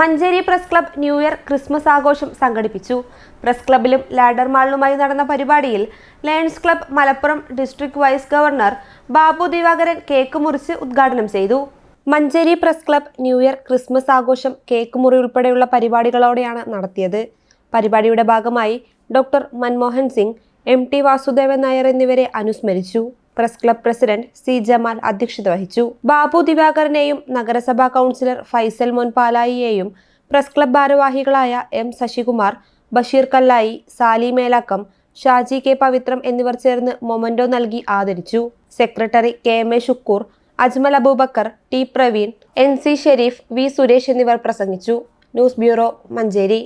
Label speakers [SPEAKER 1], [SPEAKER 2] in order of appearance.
[SPEAKER 1] Manjeri press club new year Christmas ആഘോഷം സംഘടിപ്പിച്ചു. Press ക്ലബിലും ലാഡർ മാളിലുമായി നടന്ന പരിപാടിയിൽ Lions club Malappuram district vice governor Babu Divakaran cake മുറിച്ച് ഉദ്ഘാടനം ചെയ്തു. Manjeri press club new year Christmas ആഘോഷം കേക്ക് മുറി ഉൾപ്പെടെയുള്ള പരിപാടികളോടെയാണ് നടത്തിയത്. പരിപാടിയുടെ ഭാഗമായി doctor Manmohan Singh M T Vasudevan Nair എന്നിവരെ അനുസ്മരിച്ചു. Press club president C Jamal അധ്യക്ഷത വഹിച്ചു. ബാബു ദിവാകരനെയും നഗരസഭാ കൗൺസിലർ ഫൈസൽ മോൻ പാലായിയെയും പ്രസ് ക്ലബ് ഭാരവാഹികളായ എം ശശികുമാർ ബഷീർ കല്ലായി സാലി മേലാക്കം ഷാജി കെ പവിത്രം എന്നിവർ ചേർന്ന് മൊമൻഡോ നൽകി ആദരിച്ചു. Secretary K M A Shukkur Ajmal Aboobacker T Praveen N C Sherif V Suresh എന്നിവർ പ്രസംഗിച്ചു. News bureau Manjeri.